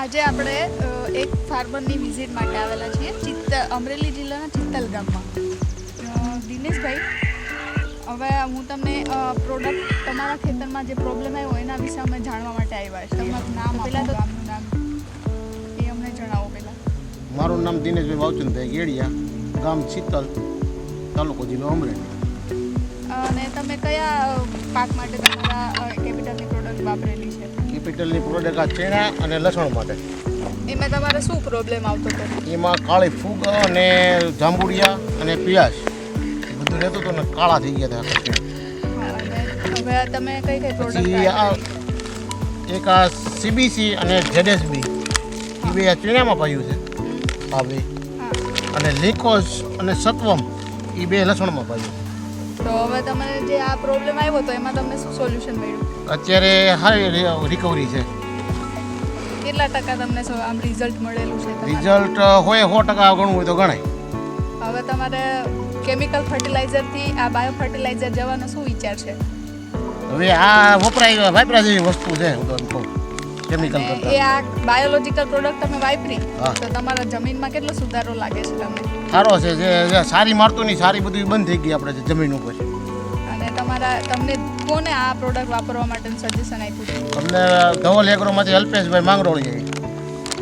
આજે આપણે એક ફાર્મરની વિઝિટ માટે આવેલા છીએ ચિત્ત અમરેલી જિલ્લાના ચિત્તલ ગામમાં. દિનેશભાઈ હવે હું તમને પ્રોડક્ટ તમારા ખેતરમાં જે પ્રોબ્લેમ આવ્યો એના વિશે અમે જાણવા માટે આવ્યા છે તમારું નામ પહેલાં તો ગામનું નામ એ અમને જણાવો પહેલાં. મારું નામ દિનેશભાઈ વાવચંદભાઈ ગેડિયા ગામ ચિત્તલ તાલુકો જિલ્લો અમરેલી. અને તમે કયા પાક માટે તમારા કેપિટલની પ્રોડક્ટ વાપરેલી છે? કેપિટલની પ્રોડક્ટ આ ચણા અને લસણ માટે. એમાં તમારે શું પ્રોબ્લેમ આવતો હતો? એમાં કાળી ફૂગ અને જાંબુડિયા અને પિયાસ બધું રહેતું હતું ને કાળા થઈ ગયા હતા હવે તમે કઈ કઈ આ પ્રોડક્ટ એક આ સીબીસી અને જેડેસબી એ બે આ ચીણામાં પાયું છે. આ બે. અને લીકોસ અને સત્વમ એ બે લસણમાં પાયું તો હવે તમને જે આ પ્રોબ્લેમ આવ્યો તો એમાં તમને શું સોલ્યુશન મળ્યું? અત્યારે હારી રિકવરી છે. કેટલા ટકા તમને આમ રિઝલ્ટ મળેલું છે રિઝલ્ટ હોય સો ટકા ગણવું હોય તો ગણાય. હવે તમારે કેમિકલ ફર્ટિલાઇઝરથી આ બાયો ફર્ટિલાઇઝર જવાનો શું વિચાર છે? હવે આ વપરાય વાપરા જેવી વસ્તુ છે હું તો કહું. કેમિકલ કરતા. એ આ બાયોલોજિકલ પ્રોડક્ટ તમે વાપરી તો તમારા જમીનમાં કેટલો સુધારો લાગે છે તમને? સારો છે જે સારી મારતું નહીં સારી બધું બંધ થઈ ગઈ આપણે જમીન ઉપર. અને તમારા તમને કોને આ પ્રોડક્ટ વાપરવા માટેનું સજેશન આપ્યું છે? અમને ધવલ એગ્રોમાંથી અલ્પેશભાઈ માંગરોળી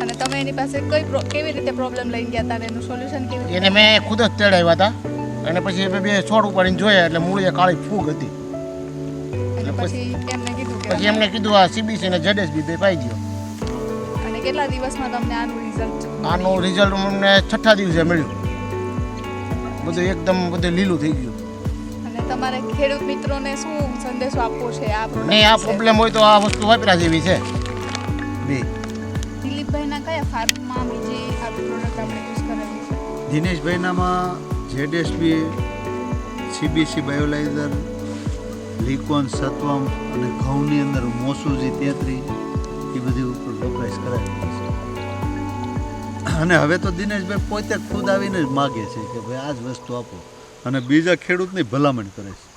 અને તમે એની પાસે કઈ કેવી રીતે પ્રોબ્લેમ લઈને ગયા હતા એનું સોલ્યુશન કેવી એને મેં ખુદ જ તેડાવ્યા હતા. અને પછી બે છોડ ઉપાડીને જોયા એટલે મૂળીએ કાળી ફૂગ હતી. પછી એમને કીધું કે પછી એમને કીધું આ સીબીસી ને જેડેસબી બે પાઈ દો અને કેટલા દિવસમાં તમને આનું રિઝલ્ટ આનું રિઝલ્ટ અમને છઠ્ઠા દિવસે મળ્યું. બધું એકદમ બધું લીલું થઈ ગયું. અને તમારે ખેડૂત મિત્રોને શું સંદેશો આપવો છે આ નહીં આ પ્રોબ્લેમ હોય તો આ વસ્તુ વાપરા જેવી છે. દિલીપભાઈ દિલીપભાઈના કયા ફાર્મમાં બીજી આ પ્રોડક્ટ આપણે યુઝ કરેલી છે? દિનેશભાઈનામાં જેડેસબી સીબીસી બાયોલાઇઝર લીકોન, સત્વમ અને ઘઉંની અંદર મોસુજી તેત્રી, એ બધી ઉપર વપરાશ કરાયેલી છે. અને હવે તો દિનેશભાઈ પોતે ખુદ આવીને જ માગે છે કે ભાઈ આ જ વસ્તુ આપો. અને બીજા ખેડૂતની ભલામણ કરે છે.